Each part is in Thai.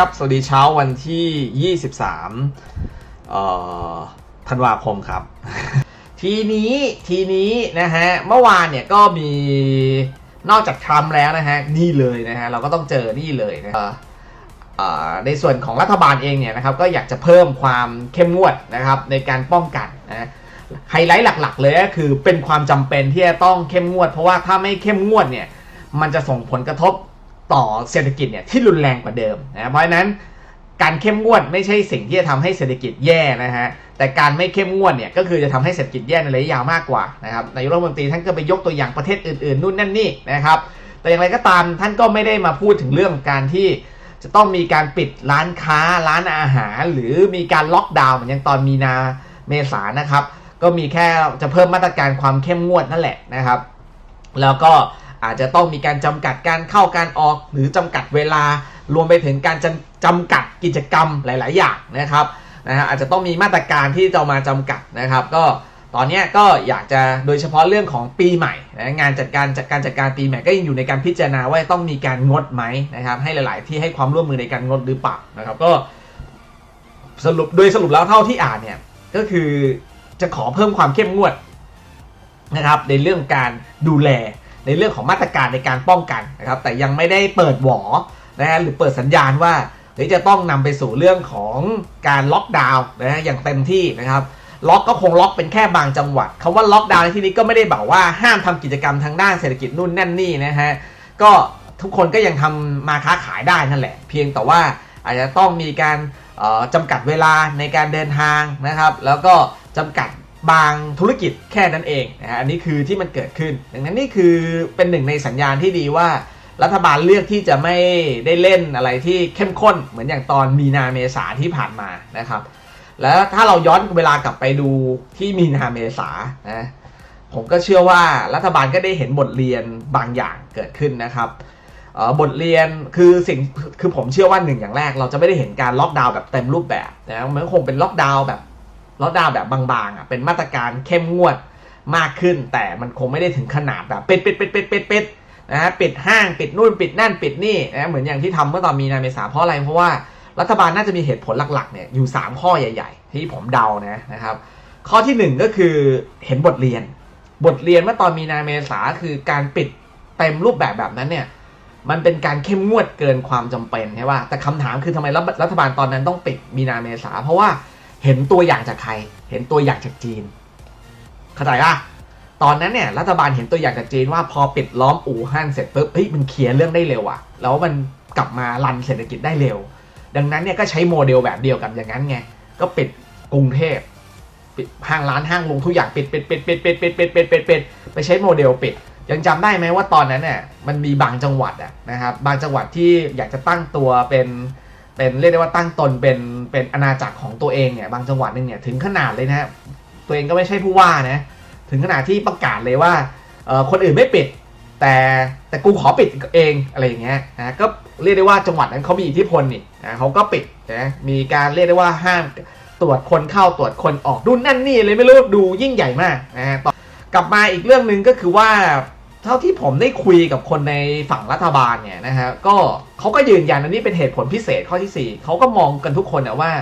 ครับ สวัสดีเช้าวันที่ 23ธันวาคมครับ ทีนี้ทีนี้นะฮะ เมื่อวานเนี่ยก็มีนอกจากทรัมป์แล้วนะฮะ นี่เลยนะฮะ เราก็ต้องเจอนี่เลยนะในส่วนของรัฐบาลเองเนี่ยนะครับ ก็อยากจะเพิ่มความเข้มงวดนะครับในการป้องกันนะไฮไลท์หลักๆ เลยก็คือเป็นความจำเป็นที่จะต้องเข้มงวด เพราะว่าถ้าไม่เข้มงวดเนี่ยมันจะส่งผลกระทบ ต่อเศรษฐกิจเนี่ยที่รุนแรงกว่าเดิมนะเพราะฉะนั้นการเข้มงวดไม่ใช่สิ่งที่จะทำให้เศรษฐกิจแย่นะฮะแต่การไม่เข้มงวดเนี่ยก็คือจะทำให้เศรษฐกิจแย่ในระยะยาวมากกว่านะครับนายกรัฐมนตรีท่านก็ไปยกตัวอย่างประเทศอื่นๆนู่นนั่นนี่นะครับแต่อย่างไรก็ตามท่านก็ไม่ได้มาพูดถึงเรื่องการที่จะต้องมีการปิดร้านค้าร้านอาหาร หรือมีการล็อกดาวน์เหมือนอย่างตอนมีนาเมษานะครับ ก็มีแค่จะเพิ่มมาตรการความเข้มงวดนั่นแหละนะครับ แล้วก็ อาจจะต้องมีการจำกัดการเข้าการออกหรือจำกัดเวลารวมไปถึงการจำจำกัดกิจกรรมหลาย ๆ อย่างนะครับนะฮะอาจจะต้องมีมาตรการที่จะมาจำกัดนะครับ ก็ตอนนี้ก็อยากจะโดยเฉพาะเรื่องของปีใหม่นะงานจัดการจัดการจัดการปีใหม่ก็ยังอยู่ในการพิจารณาว่าต้องมีการงดไหมนะครับ ให้หลาย ๆ ที่ให้ความร่วมมือในการงดหรือเปล่านะครับ ก็สรุปโดยสรุปแล้วเท่าที่อ่านเนี่ยก็คือจะขอเพิ่มความเข้มงวดนะครับในเรื่องการดูแล ในเรื่องของมาตรการในการป้องกันนะครับ แต่ยังไม่ได้เปิดหวอนะฮะหรือเปิดสัญญาณว่าเดี๋ยวจะต้องนำไปสู่เรื่องของการล็อกดาวน์นะฮะอย่างเต็มที่นะครับล็อกก็คงล็อกเป็นแค่บางจังหวัดคำว่าล็อกดาวน์ในที่นี้ก็ไม่ได้บอกว่าห้ามทำกิจกรรมทางด้านเศรษฐกิจนู่นนั่นนี่นะฮะก็ทุกคนก็ยังทำมาค้าขายได้นั่นแหละ เพียงแต่ว่าอาจจะต้องมีการเอ่อจำกัดเวลาในการเดินทางนะครับ แล้วก็จำกัด บางธุรกิจแค่นั้นเองนะฮะอันนี้คือที่มันเกิดขึ้น ดังนั้นนี่คือเป็นหนึ่งในสัญญาณที่ดีว่า รัฐบาลเลือกที่จะไม่ได้เล่นอะไรที่เข้มข้นเหมือนอย่างตอนมีนาเมษาที่ผ่านมานะครับ แล้วถ้าเราย้อนเวลากลับไปดูที่มีนาเมษานะผมก็เชื่อว่ารัฐบาลก็ได้เห็นบทเรียนบางอย่างเกิดขึ้นนะครับบทเรียนคือสิ่งคือผมเชื่อว่าหนึ่งอย่างแรก เราจะไม่ได้เห็นการล็อกดาวน์แบบเต็มรูปแบบนะมันคงเป็นล็อกดาวน์แบบ ล็อกดาวน์แบบบางๆอะเป็นมาตรการเข้มงวดมากขึ้น แต่มันคงไม่ได้ถึงขนาดแบบปิดปิดปิดปิดปิดปิดนะฮะปิดห้างปิดนู่นปิดนั่นปิดนี่นะเหมือนอย่างที่ทำเมื่อตอนมีนาเมษาเพราะอะไรเพราะว่ารัฐบาลน่าจะมีเหตุผลหลักๆเนี่ยอยู่ 3 ข้อใหญ่ ๆ ที่ผมเดานะนะครับ ข้อทีหนึ่1 ก็คือเห็นบทเรียน บทเรียนเมื่อตอนมีนาเมษาคือการปิดเต็มรูปแบบแบบนั้นเนี่ยมันเป็นการเข้มงวดเกินความจำเป็นใช่ป่ะแต่คำถามคือทำไมรัฐรัฐบาลตอนนั้นต้องปิดมีนาเมษาเพราะว่า เห็นตัวอย่างจากใคร เห็นตัวอย่างจากจีน เข้าใจปะตอนนั้นเนี่ยรัฐบาลเห็นตัวอย่างจากจีนว่าพอปิดล้อมอู่ฮั่นเสร็จปุ๊บเฮ้ยมันเคลียร์เรื่องได้เร็วอะแล้วมันกลับมารันเศรษฐกิจได้เร็ว ดังนั้นเนี่ยก็ใช้โมเดลแบบเดียวกับอย่างนั้นไง ก็ปิดกรุงเทพปิดห้างร้านห้างลงทุกอย่างปิดปิดปิดปิดปิดปิดปิดปิดปิดปิดไปใช้โมเดลปิด ยังจำได้ไหมว่าตอนนั้นเนี่ยมันมีบางจังหวัดอะนะครับบางจังหวัดที่อยากจะตั้งตัวเป็น เป็นเรียกได้ว่าตั้งตนเป็นเป็นอาณาจักรของตัวเองเนี่ยบางจังหวัดหนึงเนี่ยถึงขนาดเลยนะตัวเองก็ไม่ใช่ผู้ว่านะถึงขนาดที่ประกาศเลยว่าคนอื่นไม่ปิด แต่แต่กูขอปิดเองอะไรอย่างเงี้ยนะก็เรียกได้ว่าจังหวัดนั้นเขามีอิทธิพลนี่นะเขาก็ปิดนะมีการเรียกได้ว่าห้ามตรวจคนเข้าตรวจคนออกดูนั่นนี่เลยไม่รู้ดูยิ่งใหญ่มากนะฮะต่อกลับมาอีกเรื่องหนึ่งก็คือว่า เท่าที่ผมได้คุยกับคนในฝั่งรัฐบาลเนี่ยนะฮะก็เขาก็ยืนยันอันนี้เป็นเหตุผลพิเศษข้อที่ 4เขาก็มองกันทุกคนนะว่า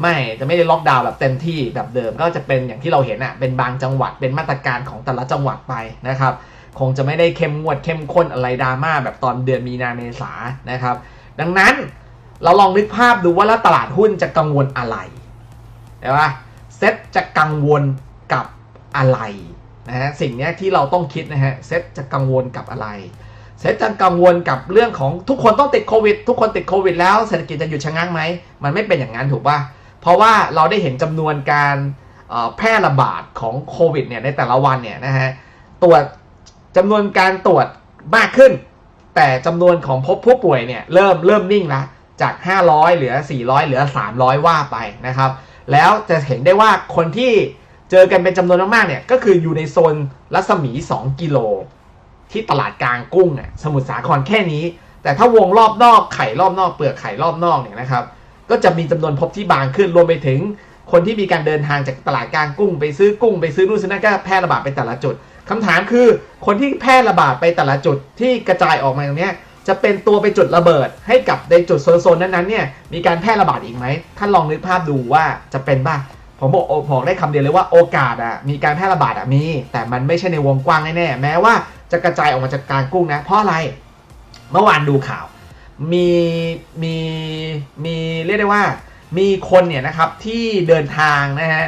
ไม่จะไม่ได้ล็อกดาวน์แบบเต็มที่แบบเดิม ก็จะเป็นอย่างที่เราเห็นอะเป็นบางจังหวัดเป็นมาตรการของแต่ละจังหวัดไปนะครับ คงจะไม่ได้เข้มงวดเข้มข้นอะไรดราม่าแบบตอนเดือนมีนาเมษานะครับ ดังนั้นเราลองนึกภาพดูว่าแล้วตลาดหุ้นจะกังวลอะไรใช่ปะเซ็ตจะกังวลกับอะไร นะฮะสิ่งเนี้ยที่เราต้องคิดนะฮะเซตจะกังวลกับอะไร เซตจะกังวลกับเรื่องของทุกคนต้องติดโควิด ทุกคนติดโควิดแล้วเศรษฐกิจจะหยุดชะงักไหม มันไม่เป็นอย่างนั้นถูกป่ะเพราะว่าเราได้เห็นจำนวนการแพร่ระบาดของโควิดเนี่ยในแต่ละวันเนี่ยนะฮะตรวจจำนวนการตรวจมากขึ้น แต่จำนวนของพบผู้ป่วยเนี่ยเริ่มเริ่มนิ่งละจาก 500 เหลือ 400 เหลือ 300 ว่าไปนะครับ แล้วจะเห็นได้ว่าคนที่ เจอกันเป็นจำนวนมากๆเนี่ยก็คืออยู่ในโซนรัศมี 2 กิโล ที่ตลาดกลางกุ้งอะสมุทรสาครแค่นี้ แต่ถ้าวงรอบนอกไข่รอบนอกเปลือกไข่รอบนอกเนี่ยนะครับก็จะมีจำนวนพบที่บางขึ้นรวมไปถึงคนที่มีการเดินทางจากตลาดกลางกุ้ง ไปซื้อกุ้งไปซื้อนู่นซื้อนั่นก็แพร่ระบาดไปแต่ละจุดคำถามคือคนที่แพร่ระบาดไปแต่ละจุดที่กระจายออกมาตรงนี้จะเป็นตัวไปจุดระเบิดให้กับในจุดโซนๆนั้นๆเนี่ยมีการแพร่ระบาดอีกไหมท่านลองนึกภาพดูว่าจะเป็นบ้าง ผมบอกบอกได้คำเดียวเลยว่าโอกาสอะมีการแพร่ระบาดอะมี แต่มันไม่ใช่ในวงกว้างแน่ๆแม้ว่าจะกระจายออกมาจากกางกุ้งนะ เพราะอะไร เมื่อวานดูข่าว มีมีมีเรียกได้ว่า มีคนเนี่ยนะครับที่เดินทางนะฮะ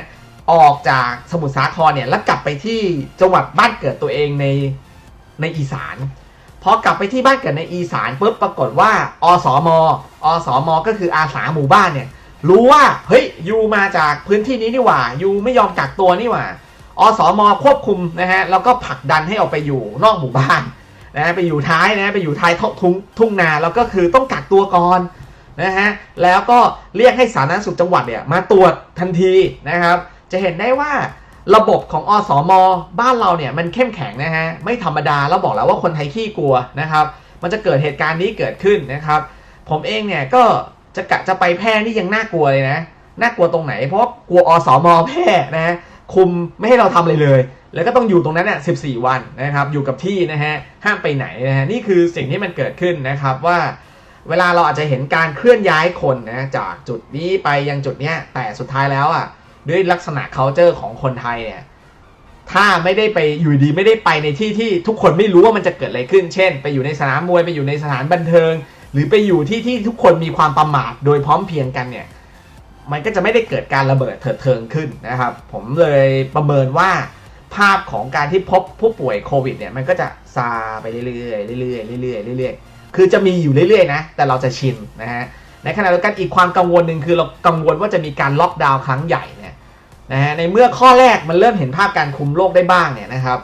ออกจากสมุทรสาครเนี่ยแล้วกลับไปที่จังหวัดบ้านเกิดตัวเองในในอีสานพอกลับไปที่บ้านเกิดในอีสานปุ๊บปรากฏว่า อสมอสมก็คืออาสาหมู่บ้านเนี่ย รู้ว่าเฮ้ยยูมาจากพื้นที่นี้นี่หว่ายูไม่ยอมกักตัวนี่หว่าอสมควบคุมนะฮะแล้วก็ผลักดันให้ออกไปอยู่นอกหมู่บ้านนะฮะไปอยู่ท้ายนะไปอยู่ท้ายทุ่งทุ่งนาแล้วก็คือต้องกักตัวก่อนนะฮะแล้วก็เรียกให้สาธารณสุขจังหวัดเนี่ยมาตรวจทันทีนะครับ จะเห็นได้ว่าระบบของอสมบ้านเราเนี่ยมันเข้มแข็งนะฮะไม่ธรรมดาแล้วบอกแล้วว่าคนไทยขี้กลัวนะครับ มันจะเกิดเหตุการณ์นี้เกิดขึ้นนะครับ ผมเองเนี่ยก็ จะกะจะไปแพร่นี่ยังน่ากลัวเลยนะ น่ากลัวตรงไหน เพราะกลัวอสมแพร่นะฮะคุมไม่ให้เราทำอะไรเลย แล้วก็ต้องอยู่ตรงนั้นเนี่ย14วันนะครับ อยู่กับที่นะฮะ ห้ามไปไหนนะฮะ นี่คือสิ่งที่มันเกิดขึ้นนะครับว่า เวลาเราอาจจะเห็นการเคลื่อนย้ายคนนะจากจุดนี้ไปยังจุดเนี้ย แต่สุดท้ายแล้วอะ ด้วยลักษณะ culture ของคนไทยเนี่ยถ้าไม่ได้ไปอยู่ดีไม่ได้ไปในที่ที่ทุกคนไม่รู้ว่ามันจะเกิดอะไรขึ้น เช่น ไปอยู่ในสนามมวยไปอยู่ในสถานบันเทิง หรือไปอยู่ที่ที่ทุกคนมีความประมาทโดยพร้อมเพียงกันเนี่ย มันก็จะไม่ได้เกิดการระเบิดเถิดเทิงขึ้นนะครับ ผมเลยประเมินว่าภาพของการที่พบผู้ป่วยโควิดเนี่ยมันก็จะซาไปเรื่อยๆเรื่อยๆเรื่อยๆเรื่อยๆคือจะมีอยู่เรื่อยๆนะ แต่เราจะชินนะฮะในขณะเดียวกันอีกความกังวลหนึ่งคือเรากังวลว่าจะมีการล็อกดาวน์ครั้งใหญ่เนี่ยนะฮะในเมื่อข้อแรกมันเริ่มเห็นภาพการคุมโรคได้บ้างเนี่ยนะครับ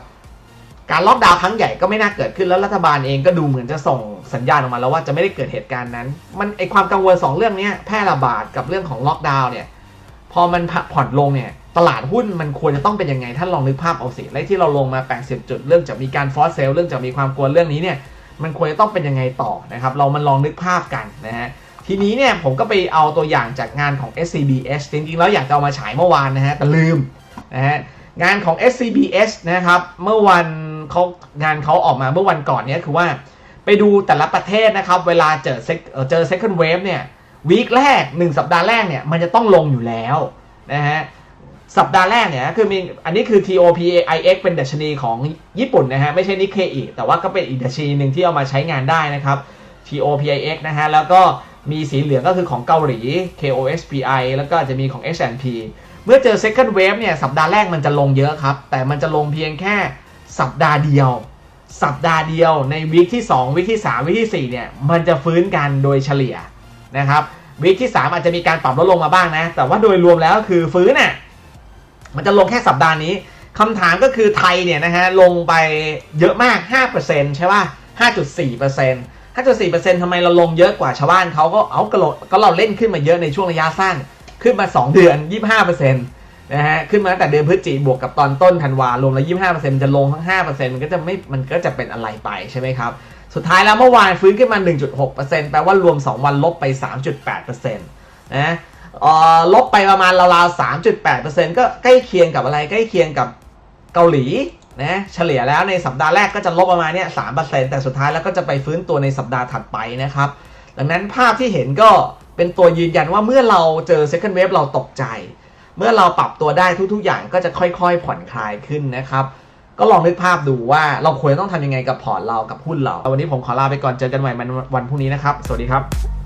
การล็อกดาวน์ครั้งใหญ่ก็ไม่น่าเกิดขึ้นแล้วรัฐบาลเองก็ดูเหมือนจะส่งสัญญาณออกมาแล้วว่าจะไม่ได้เกิดเหตุการณ์นั้น มันไอความกังวลสองเรื่องนี้แพร่ระบาดกับเรื่องของล็อกดาวน์เนี่ยพอมันผ่อนลงเนี่ยตลาดหุ้นมันควรจะต้องเป็นยังไงท่านลองนึกภาพเอาสิและที่เราลงมา 80 จุด เรื่องจะมีการฟอสเซลเรื่องจะมีความกลัวเรื่องนี้เนี่ยมันควรจะต้องเป็นยังไงต่อนะครับเรามันลองนึกภาพกันนะฮะทีนี้เนี่ยผมก็ไปเอาตัวอย่างจากงานของ SCBS จริงๆแล้วอยากจะเอามาฉายเมื่อวานนะฮะแต่ลืมนะฮะงานของ SCBS นะครับเมื่อวัน เขางานเขาออกมาเมื่อวันก่อนเนี่ยคือว่าไปดูแต่ละประเทศนะครับ เวลาเจอเอ่อเจอ second wave เนี่ยวีคแรก 1 สัปดาห์แรกเนี่ยมันจะต้องลงอยู่แล้วนะฮะสัปดาห์แรกเนี่ยคือมีอันนี้คือ TOPIX เป็นดัชนีของญี่ปุ่นนะฮะไม่ใช่นิเคอีแต่ว่าก็เป็นอีกดัชนีหนึ่งที่เอามาใช้งานได้นะครับ TOPIX นะฮะแล้วก็มีสีเหลืองก็คือของเกาหลี KOSPI แล้วก็จจะมีของ S&P เมื่อเจอ second wave เนี่ยสัปดาห์แรกมันจะลงเยอะครับ แต่มันจะลงเพียงแค่ สัปดาห์เดียว สัปดาห์เดียวในวีคที่ 2วีคที่ 3วีคที่ 4 เนี่ย มันจะฟื้นกันโดยเฉลี่ยนะครับวีคที่ 3 อาจจะมีการปรับลดลงมาบ้างนะ แต่ว่าโดยรวมแล้วคือฟื้นน่ะมันจะลงแค่สัปดาห์นี้คำถามก็คือไทยเนี่ยนะฮะลงไปเยอะมาก 5%ใช่ป่ะ 5.4% 5.4%ทำไมเราลงเยอะกว่าชาวบ้านเขาก็เอาก็เราก็เราเล่นขึ้นมาเยอะในช่วงระยะสั้นขึ้นมา 2 เดือน 25% นะฮะขึ้นมาตั้งแต่เดือนพฤศจิกบวกกับตอนต้นธันวารวมแล้ว25%มันจะลงทั้ง5%มันก็จะไม่มันก็จะเป็นอะไรไปใช่ไหมครับ สุดท้ายแล้วเมื่อวานฟื้นขึ้นมา 1.6%แปลว่ารวม 2 วันลบไป 3.8%นะเออลบไปประมาณราวๆ 3.8%ก็ใกล้เคียงกับอะไรใกล้เคียงกับเกาหลีนะเฉลี่ยแล้วในสัปดาห์แรกก็จะลบประมาณเนี้ย3%แต่สุดท้ายแล้วก็จะไปฟื้นตัวในสัปดาห์ถัดไปนะครับ ดังนั้นภาพที่เห็นก็เป็นตัวยืนยันว่าเมื่อเราเจอ second wave เราตกใจ เมื่อเราปรับตัวได้ทุก ๆ อย่างก็จะค่อยๆ ผ่อนคลายขึ้นนะครับ ก็ลองนึกภาพดูว่าเราควรต้องทำยังไงกับพอร์ตเรากับหุ้นเรา วันนี้ผมขอลาไปก่อนเจอกันใหม่วันวันพรุ่งนี้นะครับ สวัสดีครับ